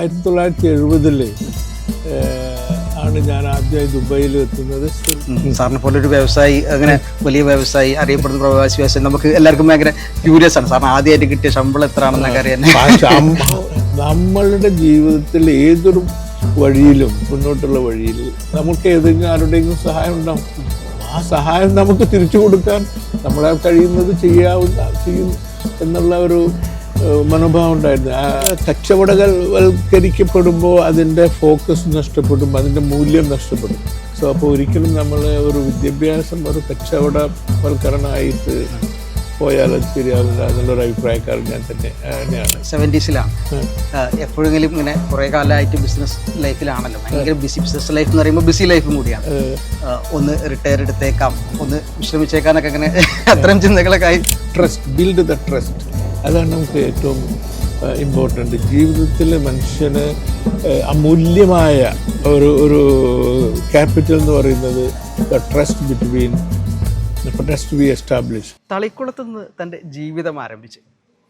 ആയിരത്തി തൊള്ളായിരത്തി എഴുപതിൽ ആണ് ഞാൻ ആദ്യമായി ദുബൈയിൽ എത്തുന്നത്. സാറിനെ പോലെ ഒരു വ്യവസായി അങ്ങനെ വലിയ വ്യവസായി അറിയപ്പെടുന്ന പ്രവാസി വ്യവസായി നമുക്ക് എല്ലാവർക്കും ഭയങ്കര ക്യൂരിയസ് ആണ്. സാറിന് ആദ്യമായിട്ട് കിട്ടിയ ശമ്പളം എത്ര ആണെന്നൊക്കെ അറിയാൻ നമ്മളുടെ ജീവിതത്തിൽ ഏതൊരു വഴിയിലും മുന്നോട്ടുള്ള വഴിയിൽ നമുക്ക് ഏതെങ്കിലും ആരുടെയെങ്കിലും സഹായം ഉണ്ടാവും. ആ സഹായം നമുക്ക് തിരിച്ചു കൊടുക്കാൻ നമ്മളെ കഴിയുന്നത് ചെയ്യാവുന്ന ചെയ്യും എന്നുള്ള ഒരു മനോഭാവം ഉണ്ടായിരുന്നു. ആ കച്ചവടവൽക്കരിക്കപ്പെടുമ്പോൾ അതിന്റെ ഫോക്കസ് നഷ്ടപ്പെടും അതിന്റെ മൂല്യം നഷ്ടപ്പെടും. സോ അപ്പോൾ ഒരിക്കലും നമ്മൾ ഒരു വിദ്യാഭ്യാസം ഒരു കച്ചവടവൽക്കരണമായിട്ട് പോയാൽ അത് ശരിയാവില്ല എന്നുള്ളൊരു അഭിപ്രായക്കാരൻ ഞാൻ തന്നെ തന്നെയാണ്. സെവന്റീസിലാണ്. എപ്പോഴെങ്കിലും ഇങ്ങനെ കുറേ കാലമായിട്ട് ബിസിനസ് ലൈഫിലാണല്ലോ. ഭയങ്കര ബിസി ബിസിനസ് ലൈഫ് എന്ന് പറയുമ്പോൾ ബിസി ലൈഫും കൂടിയാണ്. ഒന്ന് റിട്ടയർ എടുത്തേക്കാം ഒന്ന് വിശ്രമിച്ചേക്കാനൊക്കെ അങ്ങനെ അത്തരം ചിന്തകളൊക്കെ ആയി. ട്രസ്റ്റ് ബിൽഡ് ദ ട്രസ്റ്റ് അതാണ് നമുക്ക് ഏറ്റവും ഇമ്പോർട്ടന്റ് ജീവിതത്തിൽ മനുഷ്യന് അമൂല്യമായ ഒരു ഒരു ക്യാപിറ്റൽ എന്ന് പറയുന്നത് the trust between trust be establish തളിക്കുളത്ത് നിന്ന് തന്റെ ജീവിതം ആരംഭിച്ച്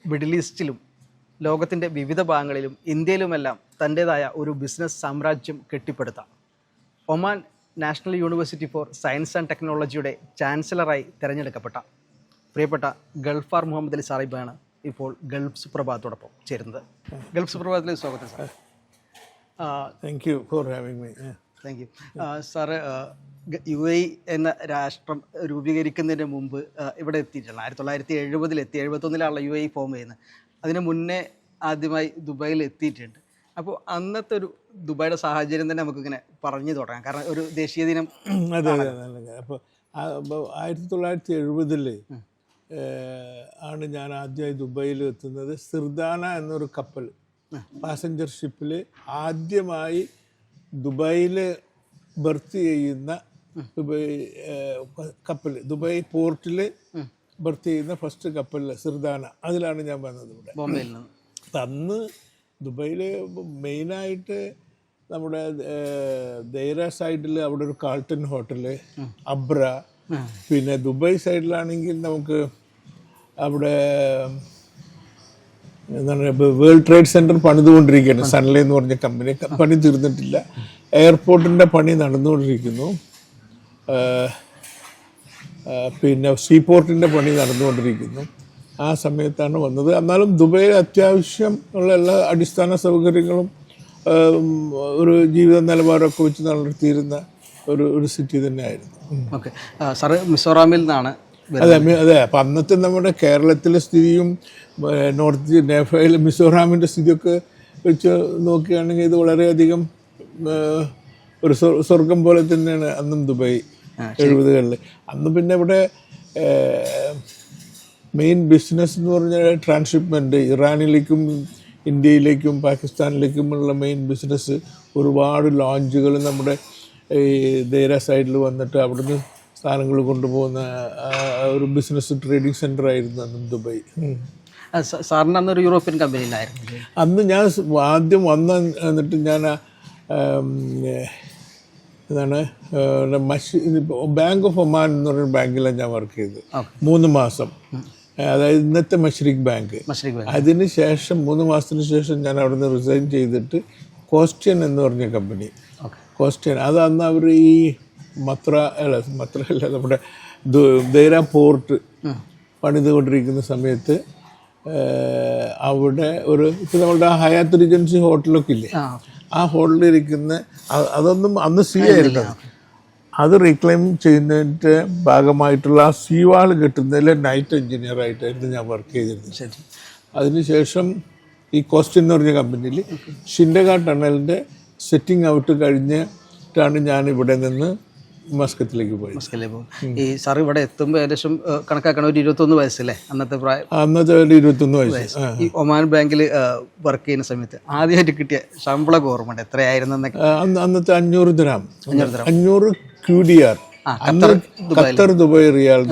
മിഡിൽ ഈസ്റ്റിലും ലോകത്തിന്റെ വിവിധ ഭാഗങ്ങളിലും ഇന്ത്യയിലുമെല്ലാം തന്റേതായ ഒരു ബിസിനസ് സാമ്രാജ്യം കെട്ടിപ്പടുത്താം. Oman national university for science and ടെക്നോളജിയുടെ ചാൻസലറായി തിരഞ്ഞെടുക്കപ്പെട്ട പ്രിയപ്പെട്ട ഗൾഫാർ മുഹമ്മദ് അലി സാഹിബാണ് ഇപ്പോൾ ഗൾഫ് സുപ്രഭാതത്തോടൊപ്പം ചേരുന്നത്. ഗൾഫ് സുപ്രഭാതത്തിലേക്ക് സ്വാഗതം sir. Thank you for having me thank you sir U A എന്ന രാഷ്ട്രം രൂപീകരിക്കുന്നതിന് മുമ്പ് ഇവിടെ എത്തിയിട്ടുണ്ട്. ആയിരത്തി തൊള്ളായിരത്തി എഴുപതിൽ എത്തി എഴുപത്തൊന്നിലാണല്ലോ യു എ ഫോം ചെയ്യുന്നത്. അതിന് മുന്നേ ആദ്യമായി ദുബായിൽ എത്തിയിട്ടുണ്ട്. അപ്പോൾ അന്നത്തെ ഒരു ദുബായുടെ സാഹചര്യം തന്നെ നമുക്കിങ്ങനെ പറഞ്ഞു തുടങ്ങാം. കാരണം ഒരു ദേശീയ ദിനം അതെ അതെ അപ്പോൾ ആയിരത്തി തൊള്ളായിരത്തി എഴുപതിൽ ആണ് ഞാൻ ആദ്യമായി ദുബൈയിൽ എത്തുന്നത്. സിർദാന എന്നൊരു കപ്പൽ പാസഞ്ചർ ഷിപ്പിൽ ആദ്യമായി ദുബായിൽ ബർത്ത് ചെയ്യുന്ന ദുബൈ കപ്പൽ ദുബായ് പോർട്ടിൽ ബർത്ത് ചെയ്യുന്ന ഫസ്റ്റ് കപ്പൽ സിർദാന. അതിലാണ് ഞാൻ വന്നത് ഇവിടെ. അന്ന് ദുബൈയിൽ മെയിനായിട്ട് നമ്മുടെ ദൈര സൈഡിൽ അവിടെ ഒരു കാൾട്ടൺ ഹോട്ടൽ അബ്ര. പിന്നെ ദുബായ് സൈഡിലാണെങ്കിൽ നമുക്ക് അവിടെ എന്താണ് വേൾഡ് ട്രേഡ് സെന്റർ പണിതുകൊണ്ടിരിക്കുകയാണ്. സൺലൈ എന്ന് പറഞ്ഞ കമ്പനി പണി തീർന്നിട്ടില്ല. എയർപോർട്ടിന്റെ പണി നടന്നുകൊണ്ടിരിക്കുന്നു. പിന്നെ സീപോർട്ടിന്റെ പണി നടന്നുകൊണ്ടിരിക്കുന്നു. ആ സമയത്താണ് വന്നത്. എന്നാലും ദുബൈയിൽ അത്യാവശ്യം ഉള്ള എല്ലാ അടിസ്ഥാന സൗകര്യങ്ങളും ഒരു ജീവിത നിലവാരമൊക്കെ വെച്ച് നടത്തിയിരുന്ന ഒരു ഒരു സിറ്റി തന്നെയായിരുന്നു. ഓക്കെ സാറ് മിസോറാമിൽ നിന്നാണ്. അതെ അതെ അപ്പം അന്നത്തെ നമ്മുടെ കേരളത്തിലെ സ്ഥിതിയും നോർത്ത് നേഫയിൽ മിസോറാമിന്റെ സ്ഥിതിയൊക്കെ വെച്ച് നോക്കുകയാണെങ്കിൽ ഇത് വളരെയധികം ഒരു സ്വ- സ്വർഗം പോലെ തന്നെയാണ് അന്നും ദുബായ് എഴുപതുകളിൽ അന്ന് പിന്നെ ഇവിടെ മെയിൻ ബിസിനസ് എന്ന് പറഞ്ഞാൽ ട്രാൻസ്ഷിപ്മെന്റ് ഇറാനിലേക്കും ഇന്ത്യയിലേക്കും പാകിസ്ഥാനിലേക്കുമുള്ള മെയിൻ ബിസിനസ് ഒരുപാട് ലോഞ്ചുകൾ നമ്മുടെ ഈ ദേര സൈഡിൽ വന്നിട്ട് അവിടുന്ന് സാധനങ്ങൾ കൊണ്ടുപോകുന്ന ഒരു ബിസിനസ് ട്രേഡിംഗ് സെന്റർ ആയിരുന്നു അന്ന് ദുബായ്. സാറിന് അന്ന് ഒരു യൂറോപ്യൻ കമ്പനിയിലായിരുന്നു അന്ന് ഞാൻ ആദ്യം വന്ന എന്നിട്ട് ഞാൻ ഇതാണ് മഷി ബാങ്ക് ഓഫ് ഒമാൻ എന്ന് പറയുന്ന ബാങ്കിലാണ് ഞാൻ വർക്ക് ചെയ്തത്. മൂന്ന് മാസം. അതായത് ഇന്നത്തെ മഷ്രിഖ് ബാങ്ക്. അതിന് ശേഷം മൂന്ന് മാസത്തിന് ശേഷം ഞാൻ അവിടുന്ന് റിസൈൻ ചെയ്തിട്ട് കോസ്റ്റ്യൻ എന്ന് പറഞ്ഞ കമ്പനി കോസ്റ്റ്യൻ അത് അന്ന് അവർ ഈ മത്ര അല്ല മത്ര അല്ല നമ്മുടെ ദേര പോർട്ട് പണിതുകൊണ്ടിരിക്കുന്ന സമയത്ത് അവിടെ ഒരു ഇപ്പം നമ്മളുടെ ഹയാത്ത് റിജൻസി ഹോട്ടലൊക്കെ ഇല്ലേ? ആ. ഹോട്ടലിരിക്കുന്ന അതൊന്നും അന്ന് സീ ആയിരുന്നു അത് റീക്ലെയിം ചെയ്യുന്നതിന്റെ ഭാഗമായിട്ടുള്ള ആ സീ വാൾ കിട്ടുന്നതിൽ നൈറ്റ് എഞ്ചിനീയർ ആയിട്ടായിരുന്നു ഞാൻ വർക്ക് ചെയ്തിരുന്നത്. അതിനുശേഷം ഈ കോസ്റ്റ് എന്ന് പറഞ്ഞ കമ്പനിയിൽ ഷിൻഡഗ ടണലിന്റെ സെറ്റിംഗ് ഔട്ട് കഴിഞ്ഞിട്ടാണ് ഞാൻ ഇവിടെ നിന്ന് മസ്കത്തിലേക്ക് പോയി. പോകും. ഈ സാർ ഇവിടെ എത്തുമ്പോൾ ഏകദേശം കണക്കാക്കണ ഒരു ഇരുപത്തൊന്ന് വയസ്സല്ലേ? അന്നത്തെ പ്രായം അന്നത്തെ ഒരു ഇരുപത്തൊന്ന് വയസ്സ്. ഈ ഒമാൻ ബാങ്കിൽ വർക്ക് ചെയ്യുന്ന സമയത്ത് ആദ്യമായിട്ട് കിട്ടിയ ശമ്പളം ഓർമ്മയുണ്ട്? എത്രയായിരുന്നു എന്നൊക്കെ? അന്നത്തെ അഞ്ഞൂറ് ദിനാം അഞ്ഞൂറ് Q D R Qatar Dubai riyal.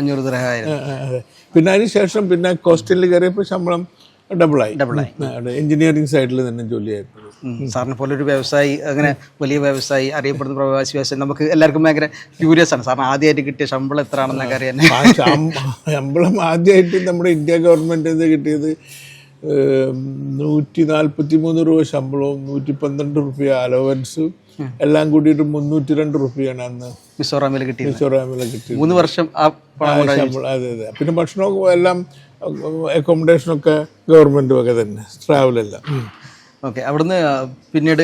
അഞ്ഞൂറ്. പിന്നെ അതിനുശേഷം പിന്നെ കോസ്റ്റലിൽ കയറിയപ്പോൾ ശമ്പളം ഡബിളായി ഡബിളായി എഞ്ചിനീയറിംഗ് സൈഡിൽ തന്നെ ജോലി ആയിരുന്നു സാറിനെ പോലെ ഒരു വ്യവസായി അങ്ങനെ വലിയ വ്യവസായി അറിയപ്പെടുന്ന പ്രവാസി വ്യവസായി നമുക്ക് എല്ലാവർക്കും ഭയങ്കര ക്യൂരിയസ് ആണ്. സാറിന് ആദ്യമായിട്ട് കിട്ടിയ ശമ്പളം എത്ര ആണെന്നൊക്കെ അറിയാൻ ശമ്പളം ആദ്യമായിട്ട് നമ്മുടെ ഇന്ത്യ ഗവൺമെന്റ് നിന്ന് കിട്ടിയത് നൂറ്റി നാൽപ്പത്തി മൂന്ന് രൂപ ശമ്പളവും നൂറ്റി പന്ത്രണ്ട് റുപ്യ അലവൻസും എല്ലാം കൂടിയിട്ട് മുന്നൂറ്റി രണ്ട് റുപ്യാണ് അന്ന് മിസോറാമിൽ കിട്ടിയത്. മിസോറാമിൽ കിട്ടിയത്. മൂന്ന് വർഷം അതെ അതെ. പിന്നെ ഭക്ഷണമൊക്കെ എല്ലാം അക്കോമഡേഷനൊക്കെ ഗവൺമെന്റ് വക തന്നെ. ട്രാവലെല്ലാം ഓക്കെ അവിടുന്ന് പിന്നീട്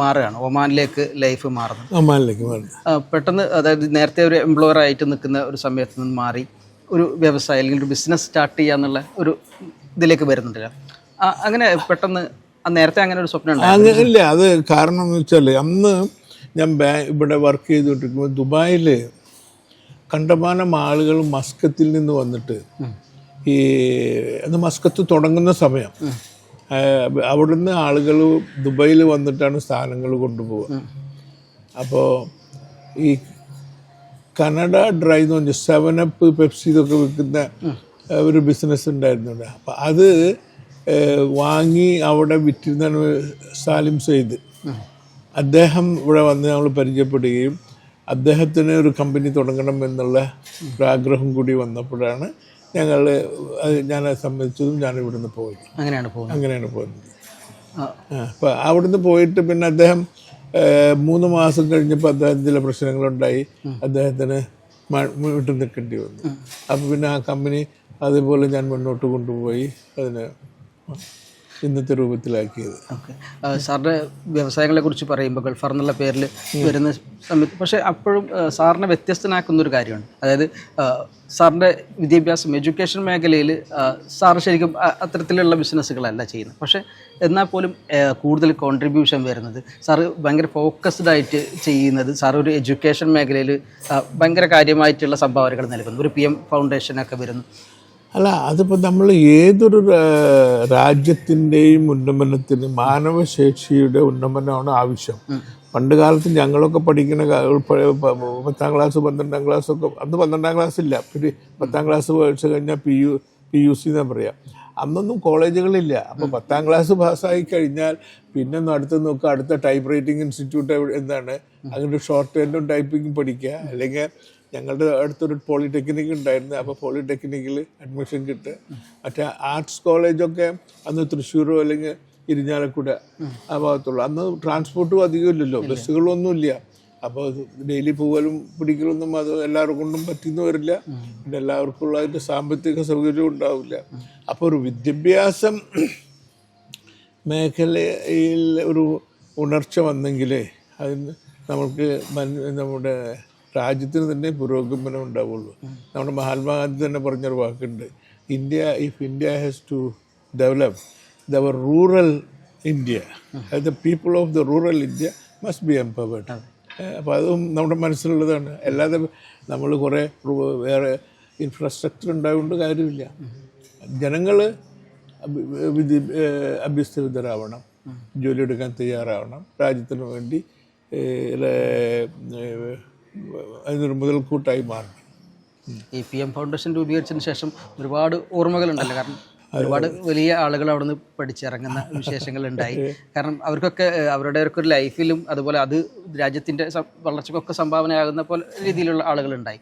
മാറുകയാണ്. ഒമാനിലേക്ക് ലൈഫ് മാറുന്നത്. ഒമാനിലേക്ക് മാറുന്നത്. പെട്ടെന്ന് അതായത് നേരത്തെ ഒരു എംപ്ലോയർ ആയിട്ട് നിൽക്കുന്ന ഒരു സമയത്ത് നിന്ന് മാറി ഒരു വ്യവസായം അല്ലെങ്കിൽ ഒരു ബിസിനസ് സ്റ്റാർട്ട് ചെയ്യാന്നുള്ള ഒരു ഇതിലേക്ക് വരുന്നുണ്ടല്ലോ അങ്ങനെ പെട്ടെന്ന് നേരത്തെ അങ്ങനെ ഒരു സ്വപ്നം അങ്ങനെ ഇല്ല. അത് കാരണം എന്ന് വെച്ചാൽ അന്ന് ഞാൻ ബാ ഇവിടെ വർക്ക് ചെയ്തുകൊണ്ടിരിക്കുമ്പോൾ ദുബായിൽ കണ്ടമാനം ആളുകൾ മസ്കത്തിൽ നിന്ന് വന്നിട്ട് ഈ അത് മസ്കത്ത് തുടങ്ങുന്ന സമയം അവിടുന്ന് ആളുകൾ ദുബൈയിൽ വന്നിട്ടാണ് സാധനങ്ങൾ കൊണ്ടുപോവുക. അപ്പോൾ ഈ കനഡ ഡ്രൈ എന്ന് പറഞ്ഞ സെവൻ അപ്പ് പെപ്സി ഇതൊക്കെ വിൽക്കുന്ന ഒരു ബിസിനസ് ഉണ്ടായിരുന്നു അപ്പം അത് വാങ്ങി അവിടെ വിറ്റിരുന്നാണ് സാലിം സെയ്ദ്. അദ്ദേഹം ഇവിടെ വന്ന് നമ്മൾ പരിചയപ്പെടുകയും അദ്ദേഹത്തിന് ഒരു കമ്പനി തുടങ്ങണം എന്നുള്ള ഒരു ആഗ്രഹം കൂടി വന്നപ്പോഴാണ് ഞങ്ങൾ ഞാൻ സംബന്ധിച്ചതും ഞാൻ ഇവിടുന്ന് പോയി. അങ്ങനെയാണ് പോകുന്നത്. അങ്ങനെയാണ് പോകുന്നത്. ആ, അപ്പം അവിടുന്ന് പോയിട്ട് പിന്നെ അദ്ദേഹം മൂന്ന് മാസം കഴിഞ്ഞപ്പോൾ അദ്ദേഹത്തിന് ചില പ്രശ്നങ്ങളുണ്ടായി. അദ്ദേഹത്തിന് വീട്ടിൽ നിൽക്കേണ്ടി വന്നു. അപ്പോൾ പിന്നെ ആ കമ്പനി അതേപോലെ ഞാൻ മുന്നോട്ട് കൊണ്ടുപോയി. അതിനെ ഇന്നത്തെ രൂപത്തിലാക്കിയത്. ഓക്കെ. സാറിന്റെ വ്യവസായങ്ങളെ കുറിച്ച് പറയുമ്പോൾ ഗൾഫർ എന്നുള്ള പേരിൽ വരുന്ന സമയത്ത് പക്ഷേ അപ്പോഴും സാറിനെ വ്യത്യസ്തനാക്കുന്ന ഒരു കാര്യമാണ്. അതായത് സാറിന്റെ വിദ്യാഭ്യാസം എഡ്യൂക്കേഷൻ മേഖലയിൽ സാർ ശരിക്കും അത്തരത്തിലുള്ള ബിസിനസ്സുകളല്ല ചെയ്യുന്നത്. പക്ഷേ എന്നാൽ പോലും കൂടുതൽ കോൺട്രിബ്യൂഷൻ വരുന്നത് സാറ് ഭയങ്കര ഫോക്കസ്ഡ് ആയിട്ട് ചെയ്യുന്നത് സാർ ഒരു എഡ്യൂക്കേഷൻ മേഖലയിൽ ഭയങ്കര കാര്യമായിട്ടുള്ള സംഭാവനകൾ നൽകുന്നു. ഒരു പി എം ഫൗണ്ടേഷനൊക്കെ വരുന്നു. അല്ല അതിപ്പോൾ നമ്മൾ ഏതൊരു രാജ്യത്തിന്റെയും ഉന്നമനത്തിന് മാനവശേഷിയുടെ ഉന്നമനമാണ് ആവശ്യം. പണ്ട് കാലത്ത് ഞങ്ങളൊക്കെ പഠിക്കുന്ന പത്താം ക്ലാസ് പന്ത്രണ്ടാം ക്ലാസ് ഒക്കെ അന്ന് പന്ത്രണ്ടാം ക്ലാസ് ഇല്ല. പിന്നെ പത്താം ക്ലാസ് പഠിച്ചു കഴിഞ്ഞാൽ P U P U C എന്നാ പറയാം. അന്നൊന്നും കോളേജുകളില്ല. അപ്പോൾ പത്താം ക്ലാസ് പാസ്സായി കഴിഞ്ഞാൽ പിന്നെ അടുത്ത് നോക്കുക അടുത്ത ടൈപ്പ് റൈറ്റിംഗ് ഇൻസ്റ്റിറ്റ്യൂട്ട് എന്താണ്? അങ്ങനെ ഷോർട്ട് ഹാൻഡും ടൈപ്പിംഗും പഠിക്കുക അല്ലെങ്കിൽ ഞങ്ങളുടെ അടുത്തൊരു പോളിടെക്നിക് ഉണ്ടായിരുന്നു. അപ്പോൾ പോളിടെക്നിക്കിൽ അഡ്മിഷൻ കിട്ടുക. മറ്റേ ആർട്സ് കോളേജൊക്കെ അന്ന് തൃശ്ശൂരോ അല്ലെങ്കിൽ ഇരിഞ്ഞാലക്കുട ആ ഭാഗത്തുള്ളൂ. അന്ന് ട്രാൻസ്പോർട്ടും അധികം ഇല്ലല്ലോ. ബസ്സുകളൊന്നും ഇല്ല. അപ്പോൾ ഡെയിലി പോകലും പിടിക്കലൊന്നും അത് എല്ലാവരും കൊണ്ടും പറ്റിയെന്ന് വരില്ല. പിന്നെ എല്ലാവർക്കും ഉള്ളതിന്റെ സാമ്പത്തിക സൗകര്യവും ഉണ്ടാവില്ല. അപ്പോൾ ഒരു വിദ്യാഭ്യാസം മേഖലയിൽ ഒരു ഉണർച്ച വന്നെങ്കിലേ അതിന് നമുക്ക് നമ്മുടെ രാജ്യത്തിന് തന്നെ പുരോഗമനം ഉണ്ടാവുള്ളൂ. നമ്മുടെ മഹാത്മാഗാന്ധി തന്നെ പറഞ്ഞൊരു വാക്കുണ്ട്. India if India has to develop their rural India the people of the rural India must be empowered അപ്പോൾ അതും. നമ്മുടെ മനസ്സിലുള്ളതാണ്. അല്ലാതെ നമ്മൾ കുറേ വേറെ ഇൻഫ്രാസ്ട്രക്ചർ ഉണ്ടായതുകൊണ്ട് കാര്യമില്ല. ജനങ്ങൾ അഭ്യസ്തവിതരാവണം ജോലിയെടുക്കാൻ തയ്യാറാവണം. രാജ്യത്തിന് വേണ്ടി അതിനൊരു മുതൽക്കൂട്ടായി മാറണം ഈ പി എം ഫൗണ്ടേഷൻ രൂപീകരിച്ചതിന് ശേഷം ഒരുപാട് ഓർമ്മകളുണ്ടല്ലോ. കാരണം ഒരുപാട് വലിയ ആളുകൾ അവിടുന്ന് പഠിച്ചിറങ്ങുന്ന വിശേഷങ്ങൾ ഉണ്ടായി കാരണം അവർക്കൊക്കെ അവരുടെ ഒക്കെ ഒരു ലൈഫിലും അതുപോലെ അത് രാജ്യത്തിന്റെ വളർച്ചക്കൊക്കെ സംഭാവനയാകുന്ന പോലെ രീതിയിലുള്ള ആളുകളുണ്ടായി.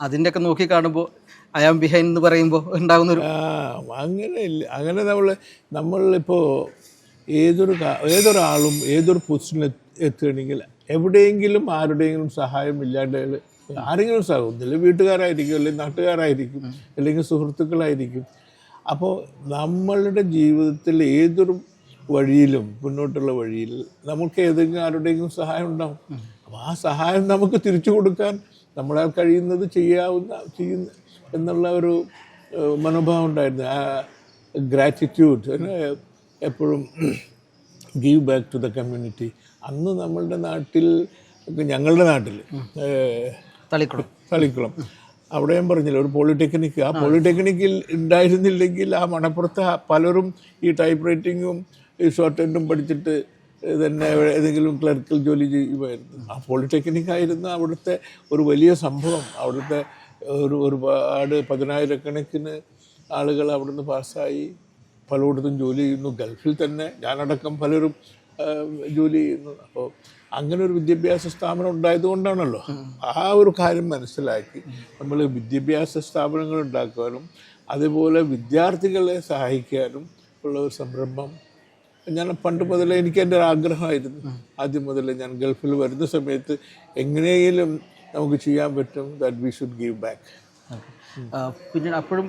അതിന്റെയൊക്കെ നോക്കി കാണുമ്പോൾ ഐ ആം ബിഹൈൻഡ് എന്ന് പറയുമ്പോൾ ഉണ്ടാകുന്ന ഒരു അങ്ങനെ ഇല്ല. അങ്ങനെ നമ്മൾ നമ്മളിപ്പോൾ ഏതൊരു ഏതൊരാളും ഏതൊരു പൊസിഷനിൽ എത്തുകയാണെങ്കിൽ എവിടെയെങ്കിലും ആരുടെയെങ്കിലും സഹായം ഇല്ലാണ്ട് ആരെങ്കിലും സഹായം ഒന്നില്ല വീട്ടുകാരായിരിക്കും അല്ലെങ്കിൽ നാട്ടുകാരായിരിക്കും അല്ലെങ്കിൽ സുഹൃത്തുക്കളായിരിക്കും. അപ്പോൾ നമ്മളുടെ ജീവിതത്തിൽ ഏതൊരു വഴിയിലും മുന്നോട്ടുള്ള വഴിയിൽ നമുക്ക് ഏതെങ്കിലും ആരുടെയെങ്കിലും സഹായം ഉണ്ടാവും. അപ്പോൾ ആ സഹായം നമുക്ക് തിരിച്ചു കൊടുക്കാൻ നമ്മളാൽ കഴിയുന്നത് ചെയ്യാവുന്ന ചെയ്യുന്ന എന്നുള്ള ഒരു മനോഭാവം ഉണ്ടായിരുന്നു. ആ ഗ്രാറ്റിറ്റ്യൂഡ് എപ്പോഴും give back to the community അന്ന് നമ്മളുടെ നാട്ടിൽ ഞങ്ങളുടെ നാട്ടിൽ തളിക്കുളം. തളിക്കുളം. അവിടെ ഞാൻ പറഞ്ഞില്ല ഒരു പോളിടെക്നിക്ക് ആ പോളിടെക്നിക്കിൽ ഉണ്ടായിരുന്നില്ലെങ്കിൽ ആ മണപ്പുറത്ത് പലരും ഈ ടൈപ്പ് റൈറ്റിങ്ങും ഈ ഷോർട്ട് ഹാൻഡും പഠിച്ചിട്ട് തന്നെ ഏതെങ്കിലും ക്ലർക്കൽ ജോലി ചെയ്യുമായിരുന്നു. ആ പോളിടെക്നിക് ആയിരുന്നു അവിടുത്തെ ഒരു വലിയ സംഭവം. അവിടുത്തെ ഒരു ഒരുപാട് പതിനായിരക്കണക്കിന് ആളുകൾ അവിടുന്ന് പാസ്സായി പലയിടത്തും ജോലി ചെയ്യുന്നു. ഗൾഫിൽ തന്നെ ഞാനടക്കം പലരും ജോലി ചെയ്യുന്നത് അപ്പോൾ അങ്ങനെ ഒരു വിദ്യാഭ്യാസ സ്ഥാപനം ഉണ്ടായതുകൊണ്ടാണല്ലോ ആ ഒരു കാര്യം മനസ്സിലാക്കി നമ്മൾ വിദ്യാഭ്യാസ സ്ഥാപനങ്ങൾ ഉണ്ടാക്കാനും അതുപോലെ വിദ്യാർത്ഥികളെ സഹായിക്കാനും ഉള്ള ഒരു സംരംഭം ഞാൻ പണ്ട് മുതലേ എനിക്ക് എന്റെ ഒരു ആഗ്രഹമായിരുന്നു. ആദ്യം മുതലേ ഞാൻ ഗൾഫിൽ വരുന്ന സമയത്ത് എങ്ങനെയെങ്കിലും നമുക്ക് ചെയ്യാൻ പറ്റും that we should give back പിന്നീട് അപ്പോഴും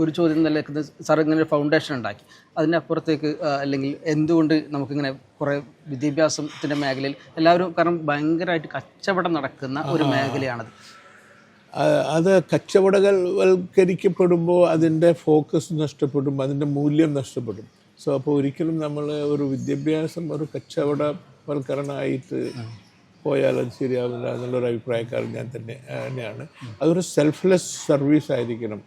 ഒരു ചോദ്യം നിലനിൽക്കുന്നത് സാർ ഇങ്ങനെ ഒരു ഫൗണ്ടേഷൻ ഉണ്ടാക്കി. അതിനപ്പുറത്തേക്ക് അല്ലെങ്കിൽ എന്തുകൊണ്ട് നമുക്കിങ്ങനെ കുറേ വിദ്യാഭ്യാസത്തിന്റെ മേഖലയിൽ എല്ലാവരും കാരണം ഭയങ്കരമായിട്ട് കച്ചവടം നടക്കുന്ന ഒരു മേഖലയാണത്. അത് അത് കച്ചവടവൽക്കരിക്കപ്പെടുമ്പോൾ അതിന്റെ ഫോക്കസ് നഷ്ടപ്പെടും അതിന്റെ മൂല്യം നഷ്ടപ്പെടും. സോ അപ്പോൾ ഒരിക്കലും നമ്മൾ ഒരു വിദ്യാഭ്യാസം ഒരു കച്ചവടവൽക്കരണമായിട്ട് അത് ശരിയാവില്ല എന്നുള്ളൊരു അഭിപ്രായക്കാരൻ ഞാൻ തന്നെ തന്നെയാണ്. അതൊരു സെൽഫ്ലെസ് സർവീസ് ആയിരിക്കണം.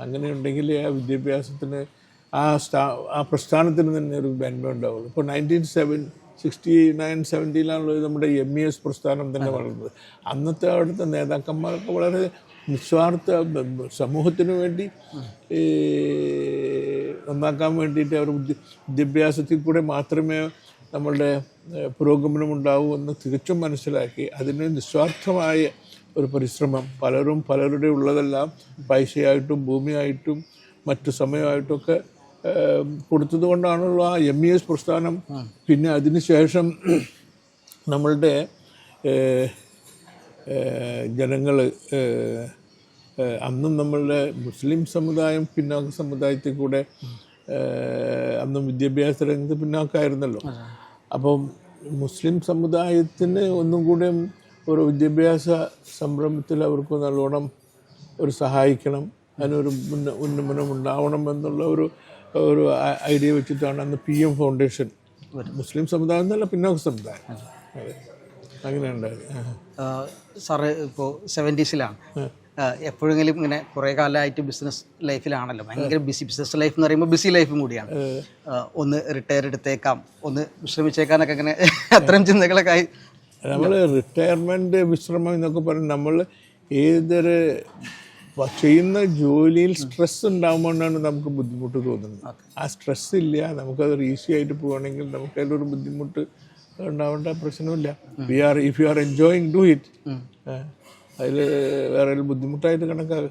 അങ്ങനെ ഉണ്ടെങ്കിൽ ആ വിദ്യാഭ്യാസത്തിന് ആ സ്ഥാ ആ പ്രസ്ഥാനത്തിന് തന്നെ ഒരു ബെൻമ ഉണ്ടാവുള്ളൂ. ഇപ്പോൾ നയന്റീൻ സെവൻ സിക്സ്റ്റി നയൻ സെവന്റിയിലാണല്ലോ നമ്മുടെ എം ഇ എസ് പ്രസ്ഥാനം തന്നെ വളർന്നത്. അന്നത്തെ അവിടുത്തെ നേതാക്കന്മാരൊക്കെ വളരെ നിസ്വാർത്ഥ സമൂഹത്തിന് വേണ്ടി ഈ നന്നാക്കാൻ വേണ്ടിയിട്ട് അവർ വിദ്യ- വിദ്യാഭ്യാസത്തിൽ കൂടെ മാത്രമേ നമ്മളുടെ പുരോഗമനമുണ്ടാവും പുരോഗമനം എന്ന് തികച്ചും മനസ്സിലാക്കി അതിന് നിസ്വാർത്ഥമായ ഒരു പരിശ്രമം. പലരും പലരുടെ ഉള്ളതെല്ലാം പൈസയായിട്ടും ഭൂമിയായിട്ടും മറ്റു സമയമായിട്ടൊക്കെ കൊടുത്തത് കൊണ്ടാണല്ലോ ആ എം ഇ എസ് പ്രസ്ഥാനം. പിന്നെ അതിനുശേഷം നമ്മളുടെ ജനങ്ങൾ അന്നും നമ്മളുടെ മുസ്ലിം സമുദായം പിന്നോക്ക സമുദായത്തിൽ കൂടെ അന്നും വിദ്യാഭ്യാസ രംഗത്ത് പിന്നോക്കമായിരുന്നല്ലോ അപ്പം മുസ്ലിം സമുദായത്തിന് ഒന്നും കൂടെ ഒരു വിദ്യാഭ്യാസ സംരംഭത്തിൽ അവർക്ക് നല്ലോണം ഒരു സഹായിക്കണം അതിനൊരു ഉന്ന ഉന്നമനം ഉണ്ടാവണം എന്നുള്ള ഒരു ഒരു ഐഡിയ വെച്ചിട്ടാണ് അന്ന് പി എം ഫൗണ്ടേഷൻ. മുസ്ലിം സമുദായം എന്നല്ല പിന്നോക്ക സമുദായം. അതെ. അങ്ങനെ ഉണ്ടായത് സാറേ ഇപ്പോൾ സെവന്റീസിലാണ് എപ്പോഴെങ്കിലും ഇങ്ങനെ കുറേ കാലമായിട്ട് ബിസിനസ് ലൈഫിലാണല്ലോ ഭയങ്കര ബിസി ബിസിനസ് ലൈഫ് എന്ന് പറയുമ്പോൾ ബിസി ലൈഫും കൂടിയാണ്. ഒന്ന് റിട്ടയർ എടുത്തേക്കാം ഒന്ന് വിശ്രമിച്ചേക്കാനൊക്കെ ഇങ്ങനെ അത്തരം ചിന്തകളൊക്കെ ആയി. നമ്മൾ റിട്ടയർമെന്റ് വിശ്രമം എന്നൊക്കെ പറഞ്ഞ് നമ്മൾ ഏതൊരു ചെയ്യുന്ന ജോലിയിൽ സ്ട്രെസ് ഉണ്ടാകുമ്പോഴാണ് നമുക്ക് ബുദ്ധിമുട്ട് തോന്നുന്നത്. ആ സ്ട്രെസ് ഇല്ല നമുക്കത് ഈസി ആയിട്ട് പോകണമെങ്കിൽ നമുക്ക് അതിലൊരു ബുദ്ധിമുട്ട് ഉണ്ടാവേണ്ട പ്രശ്നമില്ല. We are if you are enjoying do it അതിൽ വേറെ ഒരു ബുദ്ധിമുട്ടായിട്ട് കണക്കാക്കി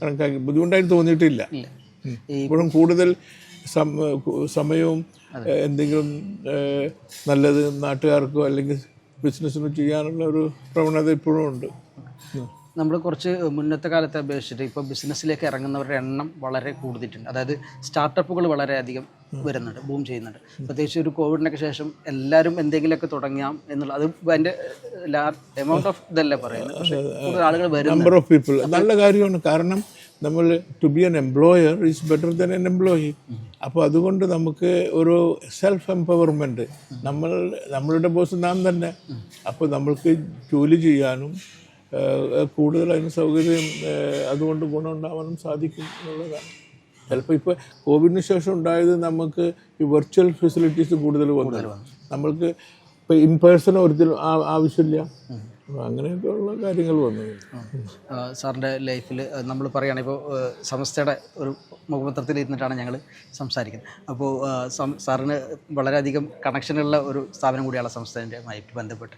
കണക്കാക്കി ബുദ്ധിമുട്ടായിട്ട് തോന്നിയിട്ടില്ല. ഇപ്പോഴും കൂടുതൽ സമയവും എന്തെങ്കിലും നല്ലത് നാട്ടുകാർക്കോ അല്ലെങ്കിൽ ബിസിനസ്സിനോ ചെയ്യാനുള്ള ഒരു പ്രവണത ഇപ്പോഴും ഉണ്ട്. നമ്മൾ കുറച്ച് മുന്നത്തെ കാലത്തെ അപേക്ഷിച്ചിട്ട് ഇപ്പോൾ ബിസിനസ്സിലേക്ക് ഇറങ്ങുന്നവരുടെ എണ്ണം വളരെ കൂടുതലിട്ടുണ്ട് അതായത് സ്റ്റാർട്ടപ്പുകൾ വളരെയധികം വരുന്നുണ്ട് ബൂം ചെയ്യുന്നുണ്ട്. പ്രത്യേകിച്ച് ഒരു കോവിഡിനൊക്കെ ശേഷം എല്ലാവരും എന്തെങ്കിലുമൊക്കെ തുടങ്ങാം എന്നുള്ള അത് അതിന്റെ എമൗണ്ട് ഓഫ് ഇതല്ലേ പറയുന്നത്. പക്ഷേ കൂടുതൽ ആളുകൾ വരും നമ്പർ ഓഫ് പീപ്പിൾ നല്ല കാര്യമാണ്. കാരണം നമ്മൾ to be an employer is better than an employee അപ്പോൾ അതുകൊണ്ട് നമുക്ക് ഒരു സെൽഫ് എംപവർമെന്റ് നമ്മൾ നമ്മളുടെ ബോസ് നാം തന്നെ. അപ്പോൾ നമ്മൾക്ക് ജോലി ചെയ്യാനും കൂടുതൽ അതിന് സൗകര്യം അതുകൊണ്ട് ഗുണമുണ്ടാവാനും സാധിക്കും എന്നുള്ളതാണ്. ചിലപ്പോൾ ഇപ്പോൾ കോവിഡിന് ശേഷം ഉണ്ടായത് നമുക്ക് ഈ വെർച്വൽ ഫെസിലിറ്റീസ് കൂടുതൽ വന്നു. നമ്മൾക്ക് ഇപ്പോൾ ഇൻ പേഴ്സൺ ഒരിക്കലും ആവശ്യമില്ല. അങ്ങനെയൊക്കെയുള്ള കാര്യങ്ങൾ വന്നു. സാറിന്റെ ലൈഫിൽ നമ്മൾ പറയുകയാണെങ്കിൽ ഇപ്പോൾ സമസ്തയുടെ ഒരു മുഖപത്രത്തിൽ ഇരുന്നിട്ടാണ് ഞങ്ങൾ സംസാരിക്കുന്നത് അപ്പോൾ സാറിന് വളരെയധികം കണക്ഷനുള്ള ഒരു സ്ഥാപനം കൂടിയാണ് സംസ്ഥയുമായിട്ട് ബന്ധപ്പെട്ട്.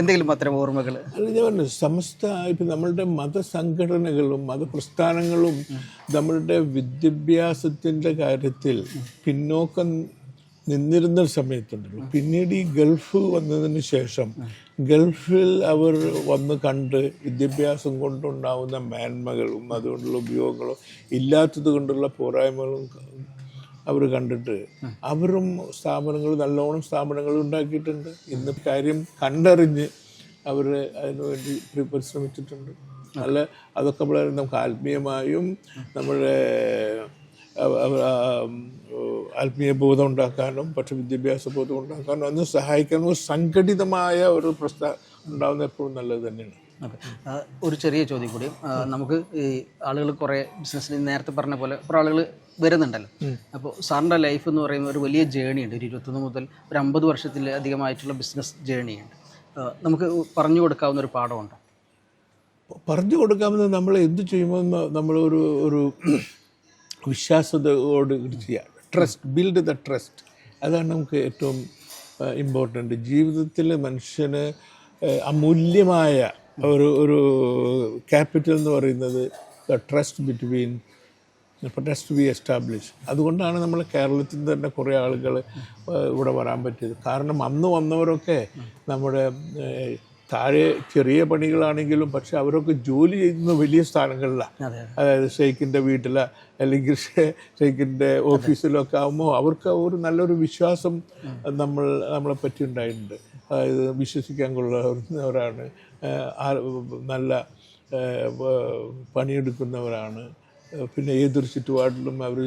എന്തെങ്കിലും അത്തരം ഓർമ്മകൾ ഞാൻ സംസ്ഥ സമസ്ത ഇപ്പം നമ്മളുടെ മതസംഘടനകളും മതപ്രസ്ഥാനങ്ങളും നമ്മളുടെ വിദ്യാഭ്യാസത്തിന്റെ കാര്യത്തിൽ പിന്നോക്കം നിന്നിരുന്ന സമയത്തുണ്ടല്ലോ. പിന്നീട് ഈ ഗൾഫ് വന്നതിന് ശേഷം ഗൾഫിൽ അവർ വന്ന് കണ്ട് വിദ്യാഭ്യാസം കൊണ്ടുണ്ടാവുന്ന മേന്മകളും അതുകൊണ്ടുള്ള ഉപയോഗങ്ങളും ഇല്ലാത്തത് കൊണ്ടുള്ള പോരായ്മകളും അവർ കണ്ടിട്ട് അവരും സ്ഥാപനങ്ങൾ നല്ലോണം സ്ഥാപനങ്ങൾ ഉണ്ടാക്കിയിട്ടുണ്ട്. ഇന്ന് കാര്യം കണ്ടറിഞ്ഞ് അവർ അതിനുവേണ്ടി പ്രി- പരിശ്രമിച്ചിട്ടുണ്ട്. നല്ല അതൊക്കെ വളരെ നമുക്ക് ആത്മീയമായും നമ്മുടെ ആത്മീയ ബോധം ഉണ്ടാക്കാനും പക്ഷെ വിദ്യാഭ്യാസ ബോധം ഉണ്ടാക്കാനും അന്ന് സഹായിക്കാനും സംഘടിതമായ ഒരു പ്രസ്ഥാ ഉണ്ടാകുന്ന എപ്പോഴും നല്ലത് തന്നെയാണ്. ഒരു ചെറിയ ചോദ്യം കൂടി. നമുക്ക് ഈ ആളുകൾ കുറേ ബിസിനസ്സിൽ നേരത്തെ പറഞ്ഞ പോലെ കുറേ ആളുകൾ വരുന്നുണ്ടല്ലോ. അപ്പോൾ സാറിന്റെ ലൈഫ് എന്ന് പറയുന്ന ഒരു വലിയ ജേണി ഉണ്ട്. ഒരു ഇരുപത്തൊന്ന് മുതൽ ഒരു അമ്പത് വർഷത്തിലധികമായിട്ടുള്ള ബിസിനസ് ജേണിയുണ്ട് നമുക്ക് പറഞ്ഞു കൊടുക്കാവുന്ന ഒരു പാഠമുണ്ട്? പറഞ്ഞു കൊടുക്കാമെന്ന് നമ്മൾ എന്ത് ചെയ്യുമ്പോൾ നമ്മൾ ഒരു ഒരു വിശ്വാസതയോട് ചെയ്യുക ട്രസ്റ്റ് ബിൽഡ് ദ ട്രസ്റ്റ് അതാണ് നമുക്ക് ഏറ്റവും ഇമ്പോർട്ടന്റ് ജീവിതത്തിൽ മനുഷ്യന് അമൂല്യമായ ഒരു ഒരു ക്യാപിറ്റൽ എന്ന് പറയുന്നത് the trust between trust be establish അതുകൊണ്ടാണ് നമ്മൾ കേരളത്തിൽ തന്നെ കുറേ ആളുകൾ ഇവിടെ വരാൻ പറ്റിയത്. കാരണം അന്ന് വന്നവരൊക്കെ നമ്മുടെ താഴെ ചെറിയ പണികളാണെങ്കിലും പക്ഷെ അവരൊക്കെ ജോലി ചെയ്യുന്ന വലിയ സ്ഥാനങ്ങളിലാണ് അതെ അതായത് ഷെയ്ഖിന്റെ വീട്ടിൽ അല്ലെങ്കിൽ ഷെയ്ഖിന്റെ ഓഫീസിലൊക്കെ ആകുമ്പോൾ അവർക്ക് ഒരു നല്ലൊരു വിശ്വാസം നമ്മൾ നമ്മളെ പറ്റി ഉണ്ടായിട്ടുണ്ട്. അതായത് വിശ്വസിക്കാൻ കൊള്ളുന്നവരാണ് നല്ല പണിയെടുക്കുന്നവരാണ്. പിന്നെ ഏതൊരു ചുറ്റുപാടിലും അവർ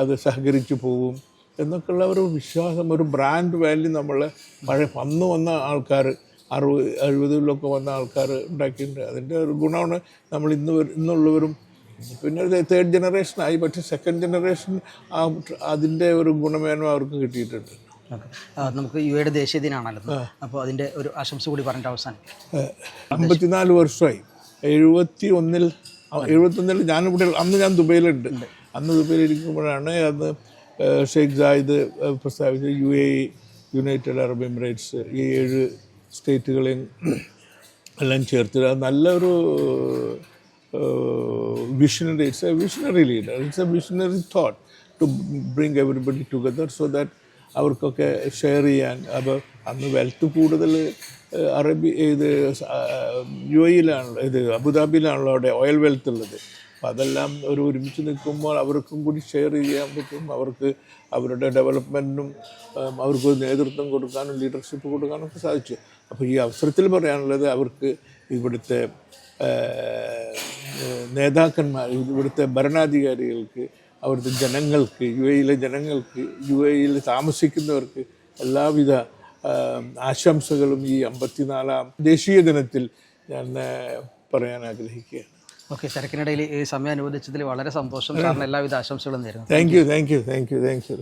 അത് സഹകരിച്ചു പോകും എന്നൊക്കെയുള്ള ഒരു വിശ്വാസം ഒരു ബ്രാൻഡ് വാല്യൂ നമ്മൾ പഴയ വന്നു വന്ന ആൾക്കാർ അറുപത് എഴുപതുകളിലൊക്കെ വന്ന ആൾക്കാർ ഉണ്ടാക്കിയിട്ടുണ്ട്. അതിന്റെ ഒരു ഗുണമാണ് നമ്മൾ ഇന്ന് വര- ഇന്നുള്ളവരും. പിന്നെ തേർഡ് ജനറേഷൻ ആയി. പക്ഷേ സെക്കൻഡ് ജനറേഷൻ ആ അതിന്റെ ഒരു ഗുണമേന്മ അവർക്ക് കിട്ടിയിട്ടുണ്ട്. നമുക്ക് യു എയുടെ ദേശീയ ദിനമാണല്ലോ അപ്പോൾ അതിന്റെ ഒരു ആശംസ കൂടി പറഞ്ഞിട്ട് അവസാനം അമ്പത്തിനാല് വർഷമായി. എഴുപത്തി ഒന്നിൽ എഴുപത്തൊന്നിൽ ഞാനിവിടെ അന്ന് ഞാൻ ദുബൈയിലുണ്ട്. അന്ന് ദുബൈയിൽ ഇരിക്കുമ്പോഴാണ് അന്ന് ഷെയ്ഖ് ജായിദ് പ്രസ്താവിച്ച U A United Arab Emirates ഈ ഏഴ് സ്റ്റേറ്റുകളെയും എല്ലാം ചേർത്ത് അത് നല്ലൊരു visionary it's a visionary leader it's a visionary thought to bring everybody together so that അവർക്കൊക്കെ ഷെയർ ചെയ്യാൻ. അപ്പോൾ അന്ന് വെൽത്ത് കൂടുതൽ അറബി ഇത് യു എയിലാണല്ലോ ഇത് അബുദാബിയിലാണല്ലോ അവിടെ ഓയിൽ വെൽത്ത് ഉള്ളത്. അപ്പോൾ അതെല്ലാം ഒരു ഒരുമിച്ച് നിൽക്കുമ്പോൾ അവർക്കും കൂടി ഷെയർ ചെയ്യാൻ പറ്റും. അവർക്ക് അവരുടെ ഡെവലപ്മെന്റിനും അവർക്ക് നേതൃത്വം കൊടുക്കാനും ലീഡർഷിപ്പ് കൊടുക്കാനും ഒക്കെ സാധിച്ചു. അപ്പോൾ ഈ അവസരത്തിൽ പറയാനുള്ളത് അവർക്ക് ഇവിടുത്തെ നേതാക്കന്മാർ ഇവിടുത്തെ ഭരണാധികാരികൾക്ക് അവിടുത്തെ ജനങ്ങൾക്ക് യു എയിലെ ജനങ്ങൾക്ക് യു എയിൽ താമസിക്കുന്നവർക്ക് എല്ലാവിധ ആശംസകളും ഈ അമ്പത്തിനാലാം ദേശീയ ദിനത്തിൽ ഞാൻ പറയാൻ ആഗ്രഹിക്കുകയാണ്. ഓക്കെ തിരക്കിനിടയിൽ ഈ സമയം അനുവദിച്ചതിൽ വളരെ സന്തോഷം. കാരണം എല്ലാവിധ ആശംസകളും നേരുന്നു. Thank you thank you thank you thank you